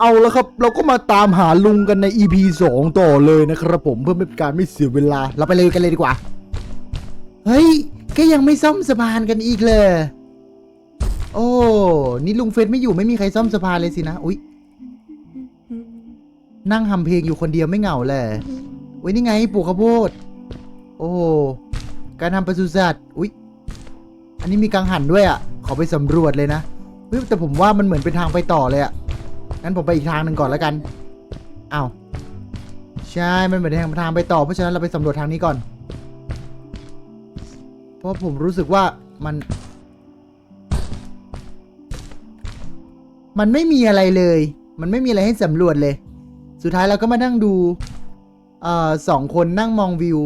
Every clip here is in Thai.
เอาแล้วครับ เราก็มาตามหาลุงกันใน EP 2 ต่อเลยนะครับผมเพื่อไม่เป็นการไม่เสียเวลา เราไปเลยกันเลยดีกว่า เฮ้ย ก็ยังไม่ซ่อมสะพานกันอีกเลย โอ้ นี่ลุงเฟสไม่อยู่ไม่มีใครซ่อมสะพานเลยสินะ อุ๊ย นั่งทำเพลงอยู่คนเดียวไม่เหงาเลยอุ๊ยนี่ไงปลูกข้าวโพด โอ้ การทำปศุสัตว์ อุ๊ย อันนี้มีกังหันด้วยอะ ขอไปสำรวจเลยนะ เฮ้ยแต่ผมว่ามันเหมือนเป็นทางไปต่อเลยอะ งั้นผมไปอีกทางหนึ่งก่อนแล้วกันอ้าวใช่ มันเหมือนทางทางไปต่อ เพราะฉะนั้นเราไปสำรวจทางนี้ก่อน เพราะผมรู้สึกว่ามัน มันไม่มีอะไรเลย มันไม่มีอะไรให้สำรวจเลย สุดท้ายเราก็มานั่งดูเอ่อสองคนนั่งมองวิว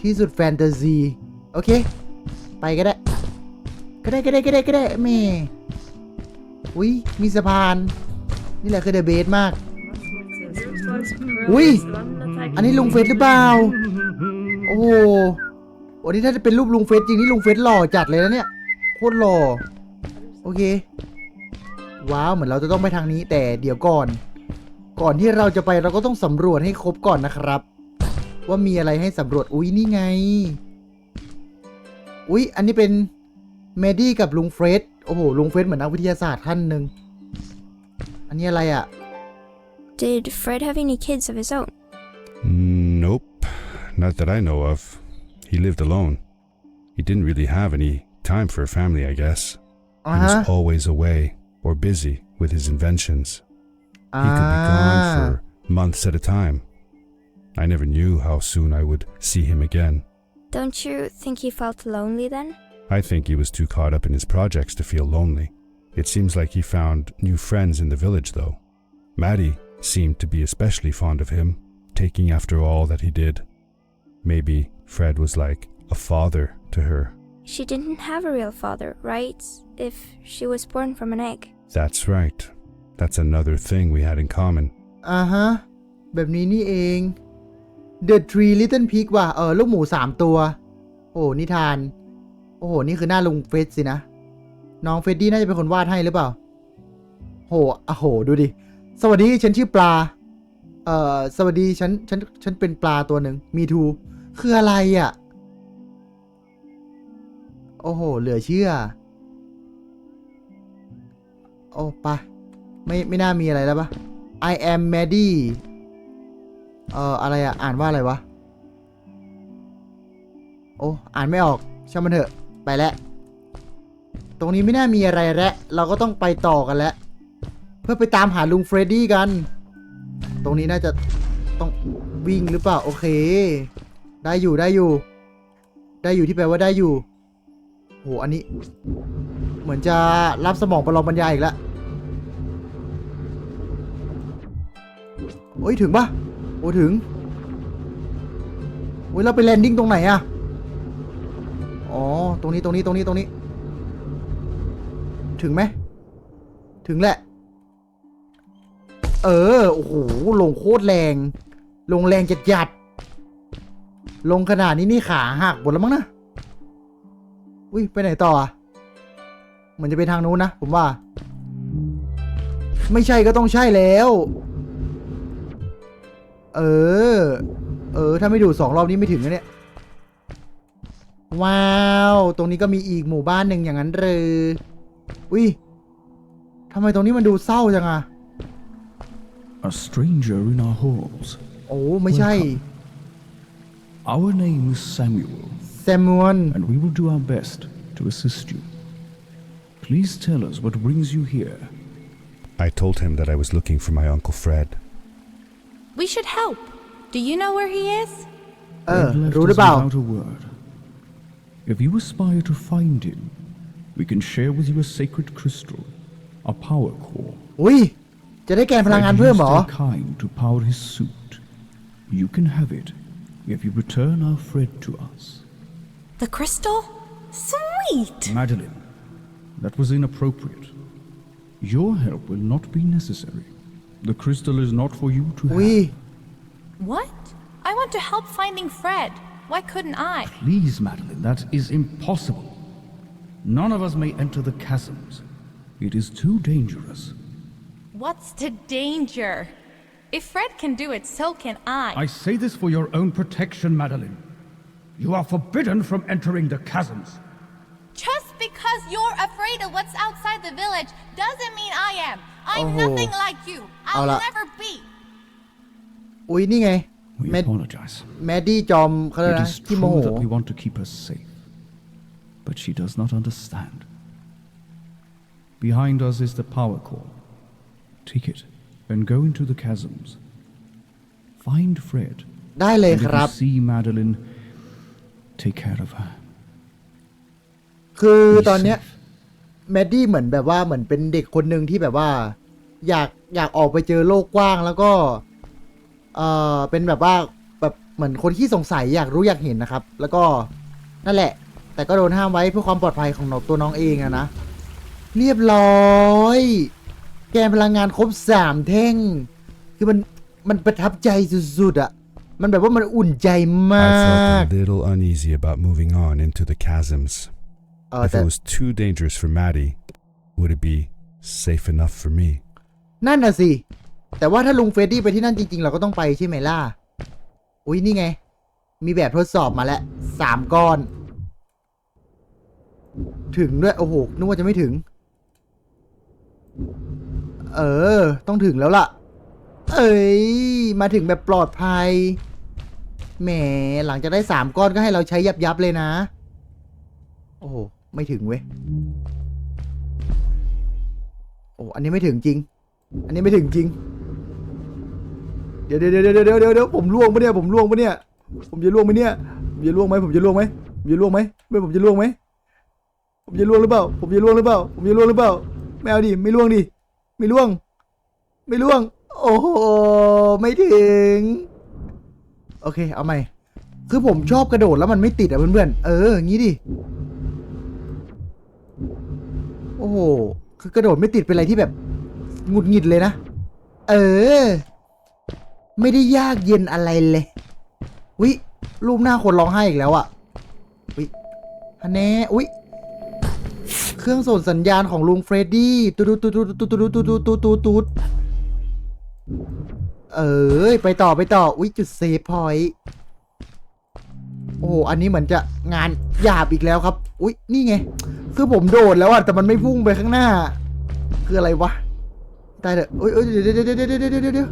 ที่สุดแฟนตาซี โอเค ไปก็ได้ ก็ได้ก็ได้ก็ได้ก็ได้แม่ อุ้ยมีสะพาน นี่แหละคือเดอะเบสมาก อุ้ยอันนี้ลุงเฟสหรือเปล่า โอ้โหโอ้นี่ถ้าจะเป็นรูปลุงเฟสจริงนี่ลุงเฟสหล่อจัดเลยนะเนี่ย โคตรหล่อ โอเค ว้าว เหมือนเราจะต้องไปทางนี้แต่เดี๋ยวก่อน ก่อนที่เราจะไปเราก็ต้องสำรวจให้ครบก่อนนะครับ ว่ามีอะไรให้สำรวจ อุ้ยนี่ไง อุ้ยอันนี้เป็นเมดี้กับลุงเฟรด โอ้โห ลุงเฟรดเหมือนนักวิทยาศาสตร์ท่านหนึ่ง อันนี้อะไรอะ่ะ Did Fred have any kids of his own? Nope, not that I know of. He lived alone. He didn't really have any time for a family, I guess. อ่า He ฮะ was always away or busy with his inventions. อ่า He could be gone for months at a time. I never knew how soon I would see him again. Don't you think he felt lonely then? I think he was too caught up in his projects to feel lonely. It seems like he found new friends in the village, though. Maddie seemed to be especially fond of him, taking after all that he did. Maybe Fred was like a father to her. She didn't have a real father, right? If she was born from an egg. That's right. That's another thing we had in common. อ่าฮะ แบบนี้นี่เอง The Three Little Pig ว่ะ เออ ลูกหมูสามตัว โอ้ นิทาน โ อ้โห นี่คือหน้าลุงเฟสสินะ น้องเฟดดี้น่าจะเป็นคนวาดให้หรือเปล่า โหอะโห ดูดิ สวัสดี ฉันชื่อปลา เอ่อ สวัสดี ฉัน ฉัน ฉันเป็นปลาตัวหนึ่ง มีทู คืออะไรอะ่ะ โอ้โห เหลือเชื่อ โอ้ปะไม่ ไม่น่ามีอะไรแล้วปะ I am Maddie เอ่อ อะไรอะ อ่านว่าอะไรวะ โอ้ อ่านไม่ออกช่างมันเถอะ ไปแล้ว ตรงนี้ไม่น่ามีอะไรแล้วเราก็ต้องไปต่อกันแล้ว เพื่อไปตามหาลุงเฟรดดี้กัน ตรงนี้น่าจะต้องวิ่งหรือเปล่า โอเค ได้อยู่ได้อยู่ ได้อยู่ที่แปลว่าได้อยู่โหอันนี้ เหมือนจะรับสมองประลองบรรยายอีกแล้วโอ้ยถึงปะโอ้ถึงโอ้ยเราไปแลนดิ้งตรงไหนอะ ตรงนี้ตรงนี้ตรงนี้ตรงนี้ ถึงไหม ถึงแหละ เออ โอ้โห ลงโคตรแรง ลงแรงจัดจัดๆลงขนาดนี้นี่ขาหักหมดแล้วมั้งนะ อุ้ย ไปไหนต่ออะเหมือนจะไปทางนู้นนะ ผมว่า ไม่ใช่ก็ต้องใช่แล้ว เออ เออ ถ้าไม่ดูสองรอบนี้ไม่ถึงนะเนี่ย ว้าว ตรงนี้ก็มีอีกหมู่บ้านหนึ่งอย่างนั้นเลยอุ้ยทำไมตรงนี้มันดูเศร้าจังอะ A stranger in our halls. โอ้ไม่ใช่ Our name is Samuel, แซมมวน and we will do our best to assist you. Please tell us what brings you here. I told him that I was looking for my Uncle Fred. We should help. Do you know where he is? เออ Fred left รู้หรือ us เปล่า without a word. If you aspire to find him, we can share with you a sacred crystal, a power core. อุ้ย จะได้แกนพลังงาน Fred เพิ่มเหร used อ their kind to power his suit. You can have it if you return our Fred to us. The crystal? Sweet! Madeline, that was inappropriate. Your help will not be necessary. The crystal is not for you to อุ้ย have. What? I want to help finding Fred. Why couldn't I? Please, Madeline, that is impossible. None of us may enter the chasms. It is too dangerous. What's the danger? If Fred can do it, so can I. I say this for your own protection, Madeline. You are forbidden from entering the chasms. Just because you're afraid of what's outside the village doesn't mean I am. I'm Oh. nothing like you. I'llเอาล่ะ never be. อุ้ยนี่ไง We แมด apologize. แมดดี้จอมเขาเลยก It นะ is ที่โม true โห that we want to keep her safe. But she does not understand. Behind us is the power core. Take it and go into the chasms. Find Fred. ได้เลย And ค if รับ you see Madeline, take care of her. คือ Be ตอนเนี้ย safe. แมดดี้เหมือนแบบว่าเหมือนเป็นเด็กคนหนึ่งที่แบบว่า อยากอยากออกไปเจอโลกกว้างแล้วก็ เออเป็นแบบว่าแบบเหมือนคนที่สงสัยอยากรู้อยากเห็นนะครับ แล้วก็นั่นแหละ แต่ก็โดนห้ามไว้เพื่อความปลอดภัยของน้องตัวน้องเองอะนะเรียบร้อย แกนพลังงานครบสามแท่ง คือมันมันประทับใจสุดๆอะมันแบบว่ามันอุ่นใจม I าก felt a little uneasy about moving on into the chasms. เออ If แต่ it was too dangerous for Maddie, would it be safe enough for me? นั่นน่ะสิ แต่ว่าถ้าลุงเฟรดดี้ไปที่นั่นจริง ๆ เราก็ต้องไปใช่ไหมล่ะ อุ้ยนี่ไง มีแบบทดสอบมาแล้วสามก้อน ถึงด้วยโอ้โหนึกว่าจะไม่ถึง เออ ต้องถึงแล้วล่ะ เอ้ย มาถึงแบบปลอดภัย แหม หลังจากได้สามก้อนก็ให้เราใช้ยับยับเลยนะ โอ้โห ไม่ถึงเว้ย โอ้ อันนี้ไม่ถึงจริง อันนี้ไม่ถึงจริง เดี๋ยวเดี๋ยวเดี๋ยวเดี๋ยวเดี๋ยวเดี๋ยวผมล่วงปะเนี่ยผมล่วงปะเนี่ย ผมจะล่วงไหมเนี่ยผมจะล่วงไหมผมจะล่วงไหมผมจะล่วงไหมไม่ผมจะล่วงไหมผมจะล่วงหรือเปล่า ผมจะล่วงหรือเปล่า ผมจะล่วงหรือเปล่าไม่เอาดิไม่ล่วงดิไม่ล่วง ไม่ล่วง โอ้โหไม่ถึง โอเค เอาใหม่คือผมชอบกระโดดแล้วมันไม่ติดอะเพื่อนๆเอองี้ดิโอ้โหคือกระโดดไม่ติดเป็นอะไรที่แบบหงุดหงิดเลยนะ เออ ไม่ได้ยากเย็นอะไรเลยวิรูปหน้าคนร้องไห้อีกแล้วอะวิฮันแน่อุ้ยเครื่องส่งสัญญาณของลุงเฟรดดี้ตูดตูดตูดตูดตูดตูดตูดตูดตูดตูดเอ้ยไปต่อไปต่อ อุ้ยจุดเซฟพอยต์โอ้อันนี้เหมือนจะงานหยาบอีกแล้วครับ อุ้ยนี่ไง คือผมโดดแล้วอะแต่มันไม่พุ่งไปข้างหน้า คืออะไรวะตายเถอะอุ้ยเดี๋ยวเดี๋ยวเดี๋ยวเดี๋ยวเดี๋ยวเดี๋ยว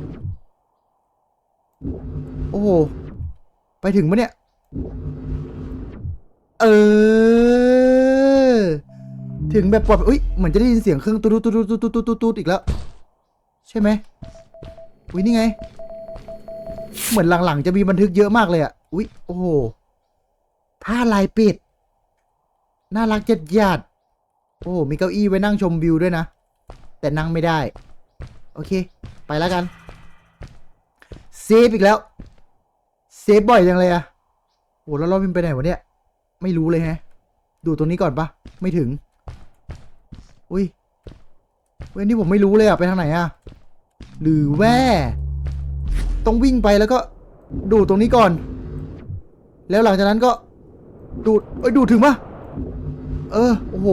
โอ้โห ไปถึงปะเนี่ย เออ ถึงแบบปลอดอุ้ย เหมือนจะได้ยินเสียงเครื่องตูดตูดตูดตูดตูดตูดตูดอีกแล้ว ใช่ไหมอุ้ยนี่ไง เหมือนหลังๆ จะมีบันทึกเยอะมากเลยอะ อุ้ยโอ้โหผ้าลายปิด น่ารักจัดยาดโอ้มีเก้าอี้ไว้นั่งชมวิวด้วยนะ แต่นั่งไม่ได้ โอเค ไปแล้วกัน ฟอีกแล้ว เซฟบ่อยจังเลยอะโอ้แล้วเราบินไปไหนวะเนี่ย ไม่รู้เลยแฮะ ดูตรงนี้ก่อนปะไม่ถึง อุ้ยเว้นที่ผมไม่รู้เลยอะไปทางไหนอะหรือแว่ต้องวิ่งไปแล้วก็ดูดตรงนี้ก่อน แล้วหลังจากนั้นก็ ดูดเอ้ยดูดถึงปะเออ โอ้โห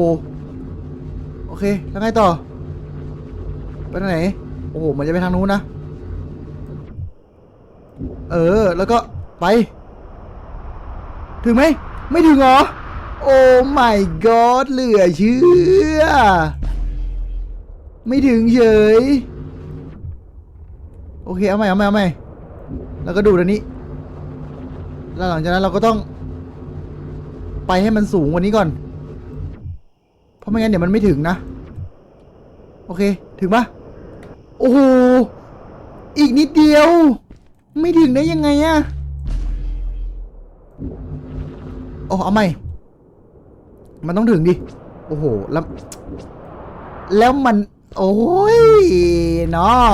โอเค แล้วไงต่อ ไปทางไหน โอ้โห มันจะไปทางนู้นนะ เออ แล้วก็ไป ถึงไหม ไม่ถึงเหรอ โอ้ my god เหลือเชื่อ ไม่ถึงเฉย โอเค เอาใหม่ เอาใหม่ เอาใหม่ แล้วก็ดูดอันนี้ แล้วหลังจากนั้นเราก็ต้อง ไปให้มันสูงกว่านี้ก่อน เพราะไม่งั้นเดี๋ยวมันไม่ถึงนะ โอเค ถึงปะโอ้โห อีกนิดเดียว ไม่ถึงได้ยังไงอะโอ้เอาใหม่ มันต้องถึงดิ โอ้โห แล้ว แล้วมัน โอ้ยเนาะ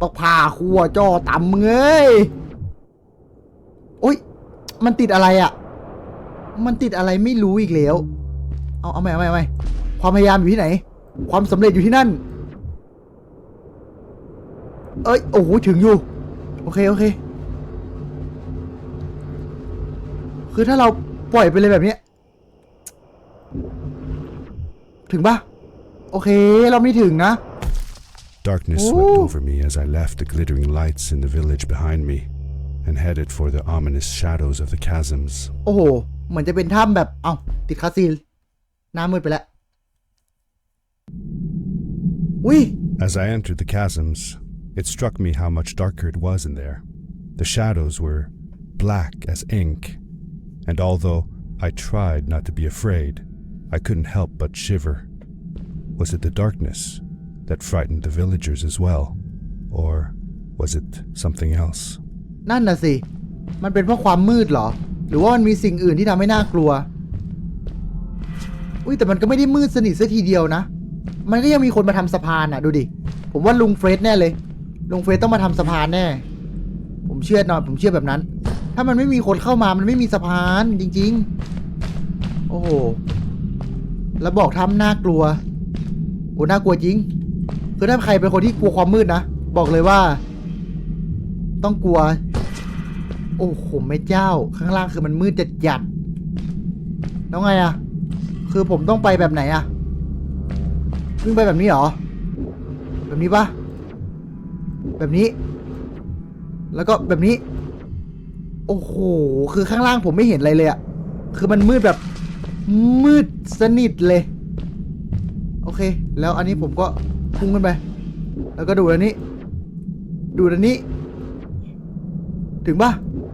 ปอกผ่าคัวจอต่ำมึงเอ้ยโอ้ย มันติดอะไรอะมันติดอะไรไม่รู้อีกแล้ว เอาเอาใหม่เอาใหม่เอาใหม่ความพยายามอยู่ที่ไหน ความสำเร็จอยู่ที่นั่น เอ้ย โอ้โห ถึงอยู่ อเคโอเค คือถ้าเราปล่อยไปเลยแบบเนี้ยถึงปะโอเค เราไม่ถึงนะ Darkness Ooh. swept over me as I left the glittering lights in the village behind me and headed for the ominous shadows of the chasms. โอ้โห เหมือนจะเป็นถ้ำแบบ เอ้า ติดคาซีนหน้ามืดไปแล้วอุ้ย As I entered the chasms, it struck me how much darker it was in there. The shadows were black as ink, and although I tried not to be afraid, I couldn't help but shiver. Was it the darkness that frightened the villagers as well? Or was it something else? นั่นน่ะสิ มันเป็นเพราะความมืดเหรอ หรือว่ามันมีสิ่งอื่นที่ทำให้น่ากลัว อุ้ยแต่มันก็ไม่ได้มืดสนิทซะทีเดียวนะ มันก็ยังมีคนมาทำสะพานอ่ะ ดูดิ ผมว่าลุงเฟรดแน่เลย ลุงเฟรดต้องมาทำสะพานแน่ ผมเชื่อหน่อยผมเชื่อแบบนั้น ถ้ามันไม่มีคนเข้ามามันไม่มีสะพานจริง ๆ โอ้โห แล้วบอกทำน่ากลัว โอ้น่ากลัวจริง คือถ้าใครเป็นคนที่กลัวความมืดนะ บอกเลยว่า ต้องกลัว โอ้โหแม่เจ้า ข้างล่างคือมันมืดจัดจัดๆแล้วไงอะคือผมต้องไปแบบไหนอะวิ่งไปแบบนี้เหรอ แบบนี้ปะ แบบนี้ แล้วก็แบบนี้ โอ้โห คือข้างล่างผมไม่เห็นอะไรเลยอะคือมันมืดแบบ มืดสนิทเลย โอเค แล้วอันนี้ผมก็พุ่งขึ้นไป แล้วก็ดูอันนี้ ดูอันนี้ ถึงปะ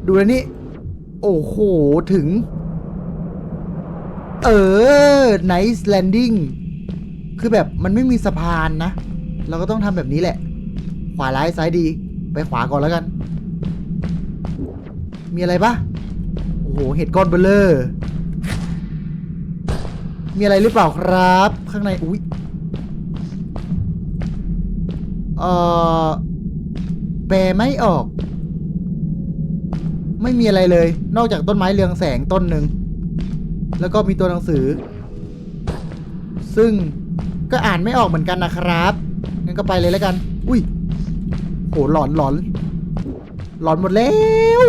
ดูอันนี้ โอ้โห ถึง เออ nice landing คือแบบมันไม่มีสะพานนะ เราก็ต้องทำแบบนี้แหละ ขวาร้ายซ้ายดี ไปขวาก่อนแล้วกัน มีอะไรปะโอ้โห เห็ดก้อนเบลเลอร์มีอะไรหรือเปล่าครับ ข้างใน อุ้ยเอ่อแปลไม่ออก ไม่มีอะไรเลย นอกจากต้นไม้เรืองแสงต้นหนึ่ง แล้วก็มีตัวหนังสือ ซึ่งก็อ่านไม่ออกเหมือนกันนะครับ งั้นก็ไปเลยแล้วกัน อุ้ย โหหลอนหลอนหลอนหมดแล้ว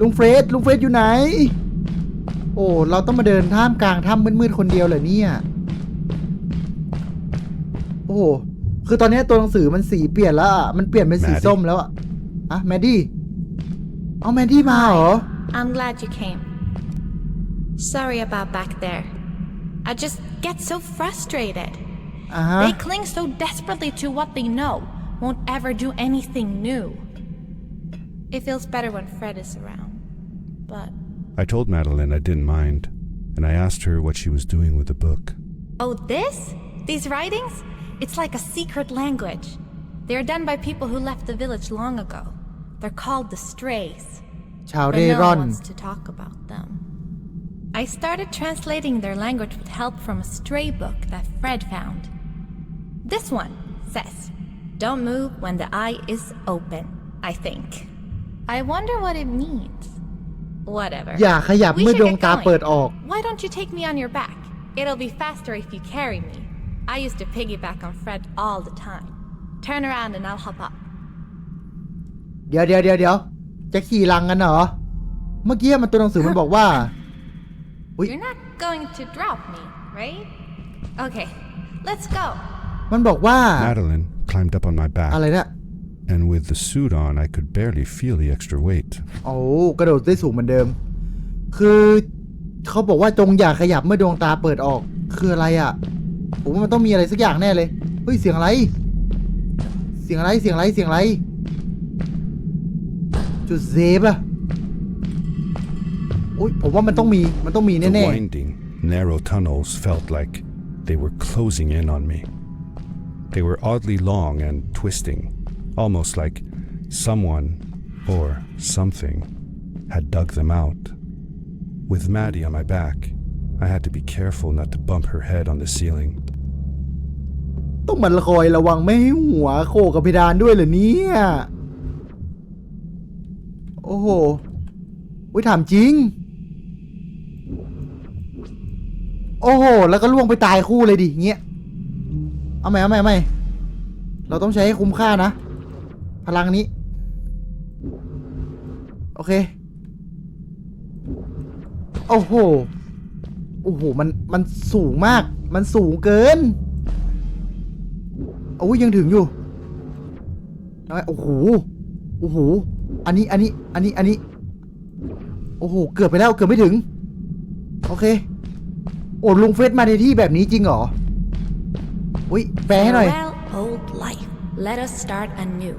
ลุงเฟรดลุงเฟรดอยู่ไหน โอ้เราต้องมาเดินท่ามกลางถ้ำมืดๆคนเดียวเหรอเนี่ย โอ้คือตอนนี้ตัวหนังสือมันสีเปลี่ยนแล้วอะมันเปลี่ยนเป็นสีส้มแล้วอะอะแมดดี้เอาแมดดี้มาเหรอ I'm glad you came. Sorry about back there. I just get so frustrated. Uh-huh. They cling so desperately to what they know, won't ever do anything new. It feels better when Fred is around, but. I told Madeline I didn't mind, and I asked her what she was doing with the book. Oh, this? These writings? It's like a secret language. They are done by people who left the village long ago. They're called the strays. But no one wants to talk about them. I started translating their language with help from a stray book that Fred found. This one says, Don't move when the eye is open, I think. I wonder what it means. Whatever. อย่าขยับ We เมื่อ should ดวง get ตา going. เปิดออก Why don't you take me on your back? It'll be faster if you carry me. I used to piggyback on Fred all the time. Turn around and I'll hop up. เดี๋ยวเดี๋ยวเดี๋ยวเดี๋ยวจะขี่ลังกันเหรอ เมื่อกี้มันตัวหนังสือมันบอกว่า อุ๊ย You're not going to drop me, right? Okay, let's go. มันบอกว่า Madeline climbed up on my back, อะไรเนี่ย and with the suit on, I could barely feel the extra weight. โอ้กระโดดได้สูงเหมือนเดิม คือเขาบอกว่าจงอย่าขยับเมื่อดวงตาเปิดออก คืออะไรอะ ผมว่ามันต้องมีอะไรสักอย่างแน่เลย เฮ้ย เสียงอะไร เสียงอะไร เสียงอะไร เสียงอะไร จุดเซฟอะอุ้ยผมว่ามันต้องมี มันต้องมี The แน่ winding, narrow tunnels felt like they were closing in on me. They were oddly long and twisting, almost like someone or something had dug them out. With Maddie on my back, I had to be careful not to bump her head on the ceiling. ต้องมันคอยระวังไม่ให้หัวโขกกับเพดานด้วยเหรอเนี่ย โอ้โหอุ้ยถามจริง โอ้โห แล้วก็ล่วงไปตายคู่เลยดิเงี้ย เอาใหม่เอาใหม่เอาใหม่เราต้องใช้ให้คุ้มค่านะ พลังนี้ โอเค โอ้โห โอ้โห มัน มันสูงมาก มันสูงเกิน โอ้ยยังถึงอยู่น้อยโอ้โห โอ้โห อันนี้ อันนี้ อันนี้ อันนี้ โอ้โห เกือบไปแล้ว เกือบไม่ถึง โอเค โอ้ลุงเฟสมาในที่แบบนี้จริงเหรอ อุ้ยแปลให้หน่อย Farewell, old life. Let us start anew.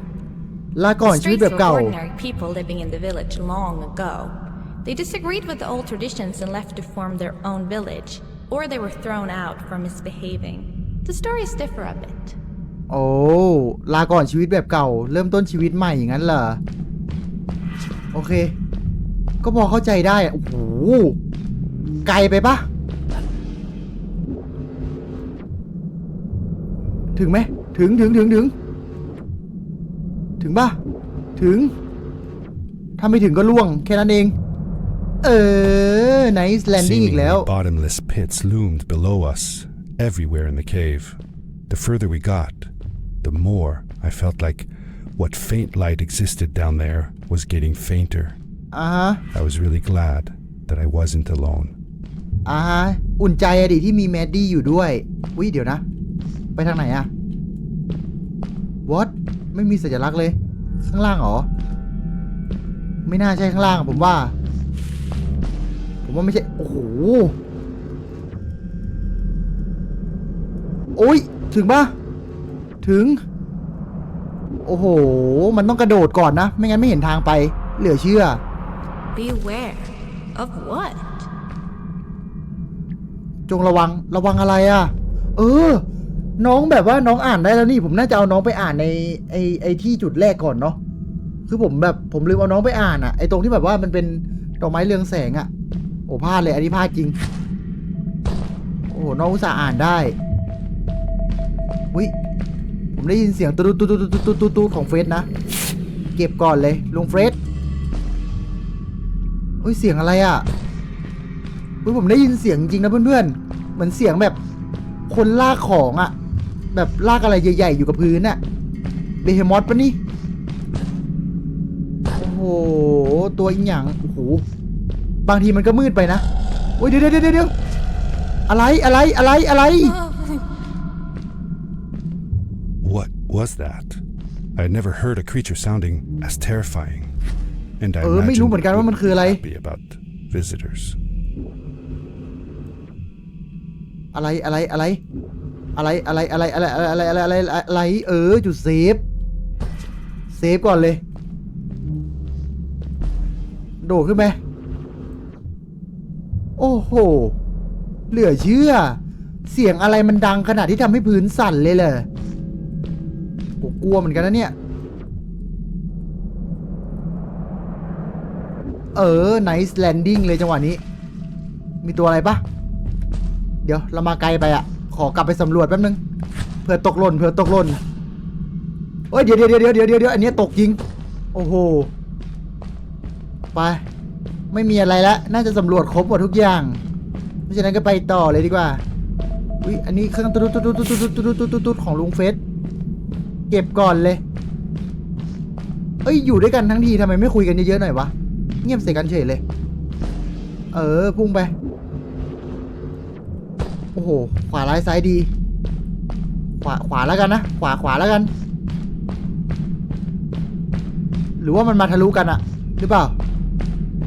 ลาก่อน The ชีวิต streets แบบ were เก่า ordinary people living in the village long ago. They disagreed with the old traditions and left to form their own village, or they were thrown out for misbehaving. The stories differ a bit. โอ้ลาก่อนชีวิตแบบเก่า เริ่มต้นชีวิตใหม่อย่างนั้นเหรอ โอเค ก็พอเข้าใจได้อะโอ้โหไกลไปปะ ถึงไหมถึงถึงถึงถึง ถึงปะถึง ถ้าไม่ถึงก็ล่วง แค่นั้นเอง เออไนส์แลนดิ้งอีก Seemingly แล้ว bottomless pits loomed below us, everywhere in the cave. The further we got, the more I felt like what faint light existed down there was getting fainter. อ่าฮะ I was really glad that I wasn't alone. อ่าฮะอุ่นใจอะดิที่มีแมดดี้อยู่ด้วยวิเดี๋ยวนะไป ทางไหนอะ what ไม่มีสัญลักษณ์เลย ข้างล่างเหรอ ไม่น่าใช่ข้างล่างอะผมว่า ผมว่าไม่ใช่ โอ้โห โอ้ย ถึงปะถึง โอ้โห มันต้องกระโดดก่อนนะ ไม่งั้นไม่เห็นทางไป เหลือเชื่อ Beware. Of what? จงระวัง ระวังอะไรอะ่ะ เออ น้องแบบว่าน้องอ่านได้แล้วนี่ผมน่าจะเอาน้องไปอ่านในไอไอที่จุดแรกก่อนเนาะคือผมแบบผมลืมเอาน้องไปอ่านอะไอตรงที่แบบว่ามันเป็นดอกไม้เรืองแสงอะโอ้พลาดเลยอันนี้พลาดจริง โอ้โหน้องอุตส่าห์อ่านได้วิผมได้ยินเสียงตุ๊ดตุ๊ดตุ๊ดตุ๊ดตุ๊ดตุ๊ดตูดของเฟสนะ เก็บก่อนเลยลุงเฟสเฮ้ยเสียงอะไรอะเฮ้ยผมได้ยินเสียงจริงนะเพื่อนๆเหมือนเสียงแบบคนลากของอะ แบบลากอะไรใหญ่ๆ อยู่กับพื้นอะเบเฮมอสปะนี่ โอ้โห ตัวอีหยังโอ้โห บางทีมันก็มืดไปนะ โอ้ยเดี๋ยวเดี๋ยวเดี๋ยวเดี๋ยวอะไรอะไรอะไรอะไร What was that? I had never heard a creature sounding as terrifying. And I เออไม่รู้ imagined เหมือนกัน it ว่ามัน would คืออะไร be about visitors. อะไรอะไรอะไร อะไรอะไรอะไรอะไรอะไรอะไรอะไรอะไรเออจุดเซฟเซฟก่อนเลย โดดขึ้นไปโอ้โห เหลือเชื่อ เสียงอะไรมันดังขนาดที่ทำให้พื้นสั่นเลยเหรอผมกลัวเหมือนกันนะเนี่ย เออ nice landing เลยจังหวะนี้ มีตัวอะไรปะเดี๋ยว เรามาไกลไปอะ อกลับไปสำรวจแป๊บนึงเผื่อตกหล่นเผื่อตกหล่นเฮ้ยเดี๋ยวเดี๋ยวเดี๋ยวเดี๋ยวเดี๋ยวเดี๋ยวอันนี้ตกจริง โอ้โห ไป ไม่มีอะไรและน่าจะสำรวจครบหมดทุกอย่าง เพราะฉะนั้นก็ไปต่อเลยดีกว่า อุ้ยอันนี้เครื่องตุ๊ดตุ๊ดตุ๊ดตุ๊ดตุ๊ดตุ๊ดตุ๊ดตุ๊ดของลุงเฟสเก็บก่อนเลย เอ้ยอยู่ด้วยกันทั้งทีทำไมไม่คุยกันเยอะๆหน่อยวะ เงียบใส่กันเฉยเลย เออพุ่งไป โอ้โห ขวาร้ายซ้ายดี ขวาขวาแล้วกันนะ ขวาขวาแล้วกัน หรือว่ามันมาทะลุกันอะหรือเปล่า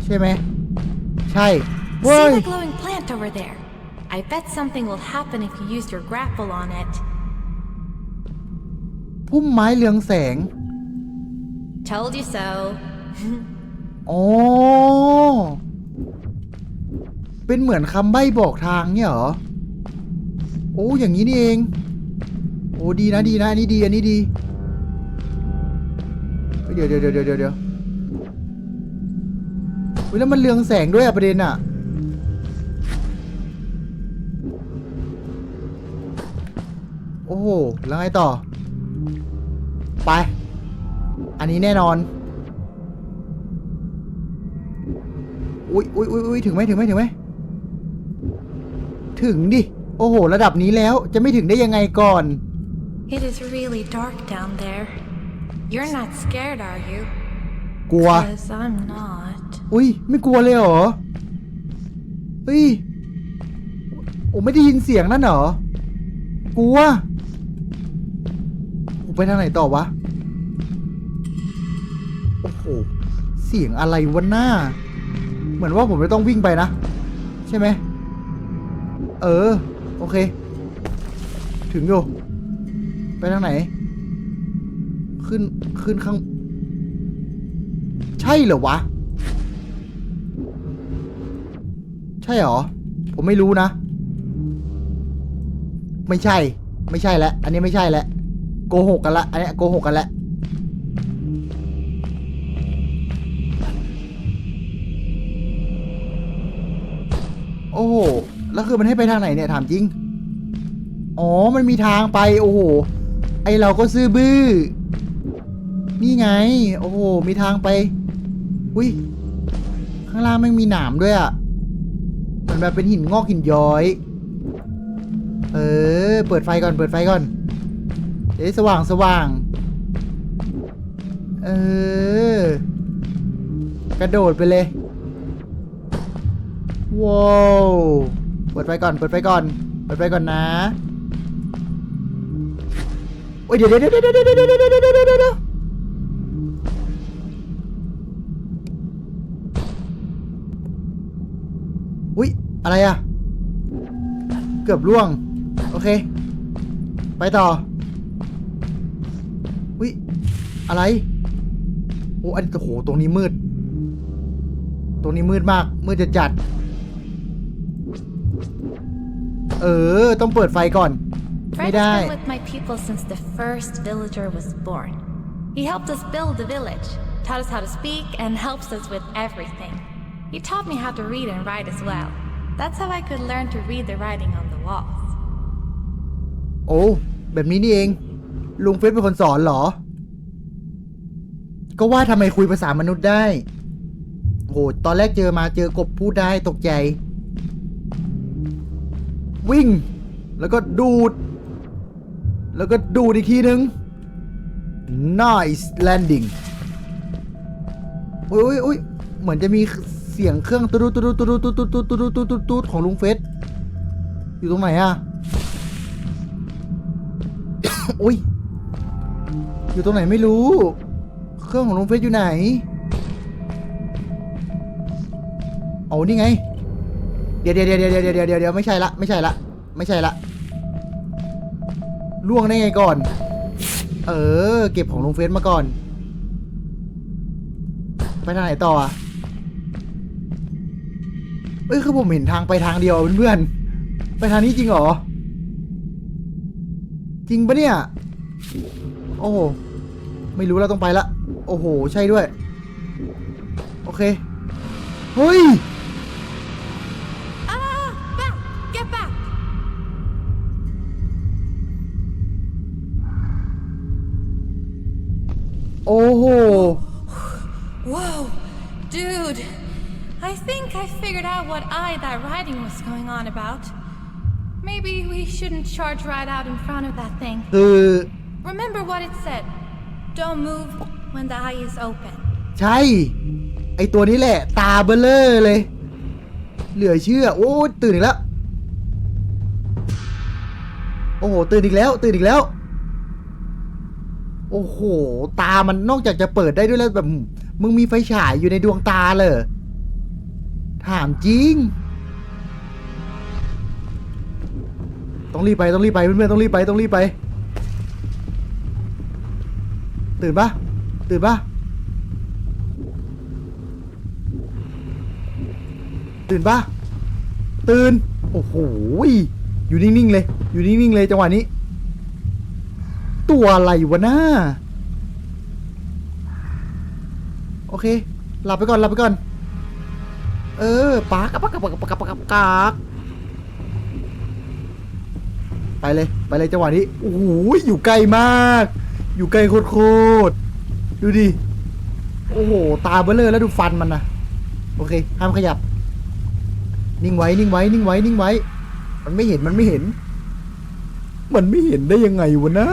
ใช่ไหม ใช่เว้ See ย the glowing plant over there? I bet something will happen if you use your grapple on it. พุ่มไม้เรืองแสง Told you so. อ๋อ เป็นเหมือนคำใบ้บอกทางเนี่ยเหรอ โอ้อย่างนี้นี่เอง โอ้ดีนะดีนะอันนี้ดีอันนี้ดีเดี๋ยวเดี๋ยวเดี๋ยวเดี๋ยวเดี๋ยวเฮ้ยแล้วมันเรืองแสงด้วยอะประเด็นอะโอ้โหแล้วไงต่อ ไป อันนี้แน่นอน อุ้ยอุ้ยอุ้ยอุ้ยถึงไหมถึงไหมถึงไหมถึงดิ โอ้โห ระดับนี้แล้วจะไม่ถึงได้ยังไงก่อน It is really dark down there. You're not scared, are you? กลัว Because I'm not. อุ้ยไม่กลัวเลยเหรอเฮ้ยโอ้ไม่ได้ยินเสียงนั่นเหรอ กลัวไปทางไหนต่อวะ โอ้โห เสียงอะไรวะหน้า เหมือนว่าผมจะต้องวิ่งไปนะ ใช่ไหม เออโอเค ถึงอยู่ ไปทางไหน ขึ้น ขึ้นข้าง ใช่เหรอวะ ใช่เหรอ ผมไม่รู้นะ ไม่ใช่ ไม่ใช่แล้ว อันนี้ไม่ใช่แล้วโกหกกันละ อันนี้โกหกกันละโอ้ แล้วคือมันให้ไปทางไหนเนี่ยถามจริง อ๋อ มันมีทางไป โอ้โห ไอเราก็ซื้อบื้อ นี่ไง โอ้โห มีทางไป อุ้ย ข้างล่างไม่งมีหนามด้วยอะ่ะมันแบบเป็นหินงอกหินย้อย เออ เปิดไฟก่อน เปิดไฟก่อนเดี๋ยวสว่างสว่าง เออ กระโดดไปเลย ว้าว เปิดไฟก่อน เปิดไฟก่อน เปิดไฟก่อนนะ โอ้ยเดี๋ยวเดี๋ยวเดี๋ยวเดี๋ยวเดี๋ยวเดี๋ยวเดี๋ยวอุ้ยอะไรอะเกือบล่วง โอเค ไปต่อ อุ้ยอะไร โอ้อันโอ้โห ตรงนี้มืด ตรงนี้มืดมาก มืดจัดจัด เออ ต้องเปิดไฟก่อน ไม่ Fred ได้ has been with my people since the first villager was born. He helped us build the village, taught us how to speak, and helps us with everything. He taught me how to read and write as well. That's how I could learn to read the writing on the walls. โอ้แบบนี้นี่เอง ลุงเฟสเป็นคนสอนเหรอ ก็ว่าทำไมคุยภาษามนุษย์ได้โหตอนแรกเจอมาเจอกบพูดได้ตกใจ วิ่ง แล้วก็ดูด แล้วก็ดูดอีกทีนึง nice landing อุ้ยอุ้ยอุ้ยเหมือนจะมีเสียงเครื่องตุ๊ดตุ๊ดตุ๊ดตุ๊ดตุ๊ดตุ๊ดตุ๊ดตุ๊ดตุ๊ดตุ๊ดของลุงเฟสอยู่ตรงไหนอะอุ้ยอยู่ตรงไหนไม่รู้ เครื่องของลุงเฟสอยู่ไหน เอานี่ไง เดี๋ยวเดี๋ยวเดี๋ยวเดี๋ยวเดี๋ยวเดี๋ยวไม่ใช่ละไม่ใช่ละไม่ใช่ละล่วงได้ไงก่อน เออ เก็บของลงเฟสมาก่อน ไปทางไหนต่ออะเอ้ยคือผมเห็นทางไปทางเดียวเพื่อนๆไปทางนี้จริงเหรอ จริงปะเนี่ย โอ้โหไม่รู้แล้วต้องไปละ โอ้โห ใช่ด้วย โอเค เฮ้ย what eye that writing was going on about. Maybe we shouldn't charge right out in front of that thing. คือ Remember what it said. Don't move when the eye is open. ใช่ ไอตัวนี้แหละ ตาเบลเลอร์เลย เหลือเชื่อ โอ้ยตื่นอีกแล้ว โอ้โห ตื่นอีกแล้ว ตื่นอีกแล้ว โอ้โห ตามันนอกจากจะเปิดได้ด้วยแล้วแบบ มึงมีไฟฉายอยู่ในดวงตาเลยเหรอ ถามจริง ต้องรีบไปต้องรีบไปเพื่อนๆต้องรีบไปต้องรีบไป ตื่นปะตื่นปะตื่นปะตื่น โอ้โห อยู่นิ่งๆเลย อยู่นิ่งๆเลยจังหวะนี้ ตัวอะไรวะน้าโอเค หลับไปก่อน หลับไปก่อน เออปากปากปากปากปากปากปากไปเลย ไปเลยจังหวะนี้โอ้โหยอยู่ไกลมาก อยู่ไกลโคตรดูดิ โอ้โห ตาเบลเลอร์แล้วดูฟันมันนะโอเค ห้ามขยับ นิ่งไว้ นิ่งไว้ นิ่งไว้ นิ่งไว้ มันไม่เห็น มันไม่เห็น มันไม่เห็นได้ยังไงวะน้า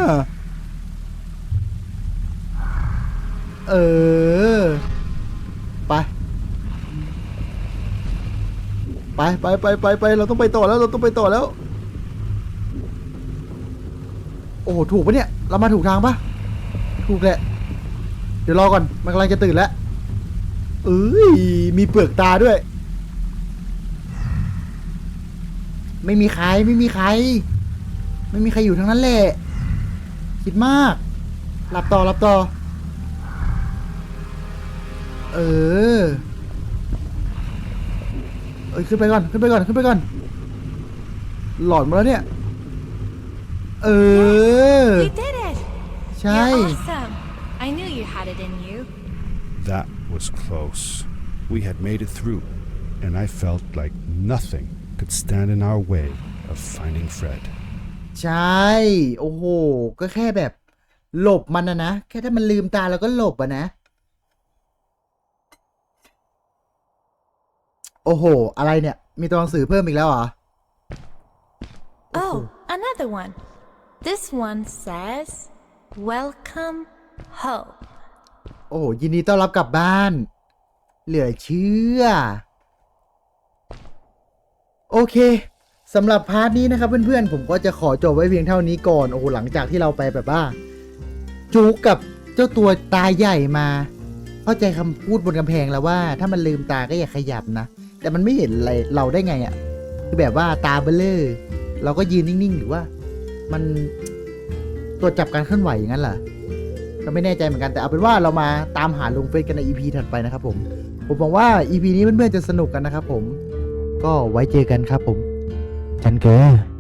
เออ ไปไปไปไปไปเราต้องไปต่อแล้วเราต้องไปต่อแล้ว โอ้โหถูกปะเนี่ย เรามาถูกทางปะถูกแหละ เดี๋ยวรอก่อนมันกำลังจะตื่นแล้วเอ้ยมีเปลือกตาด้วย ไม่มีใครไม่มีใคร ไม่มีใครอยู่ทั้งนั้นแหละคิดมาก หลับต่อหลับต่อ เออ เอ้ยขึ้นไปก่อนขึ้นไปก่อนขึ้นไปก่อน หลอนมาแล้วเนี่ย เออ We did it! ใช่ You're awesome! I knew you had it in you. That was close. We had made it through, and I felt like nothing could stand in our way of finding Fred. ใช่ โอ้โห ก็แค่แบบ หลบมันนะนะ แค่ถ้ามันลืมตาแล้วก็หลบอะนะ โอ้โห อะไรเนี่ย มีตัวหนังสือเพิ่มอีกแล้วเหรอ Oh, another one. This one says, Welcome home. โอ้โหยินดีต้อนรับกลับบ้าน เหลือเชื่อ โอเคสำหรับพาร์ทนี้นะครับเพื่อนๆ ผมก็จะขอจบไว้เพียงเท่านี้ก่อน โอ้โหหลังจากที่เราไปแบบว่า จูกกับเจ้าตัวตาใหญ่มา เข้าใจคำพูดบนกำแพงแล้วว่า ถ้ามันลืมตาก็อย่าขยับนะ แต่มันไม่เห็นอะไรเราได้ไงอะ่ะคือแบบว่าตาเบลเลอร์เราก็ยืนนิ่งๆ หรือว่า มันตรวจจับการเคลื่อนไหวอย่างนั้นเหรอก็ไม่แน่ใจเหมือนกันแต่เอาเป็นว่าเรามาตามหาลุงเฟซกันใน EP ถัดไปนะครับผม ผมหวังว่า EP นี้เพื่อนๆจะสนุกกันนะครับผม ก็ไว้เจอกันครับผม จันเกอ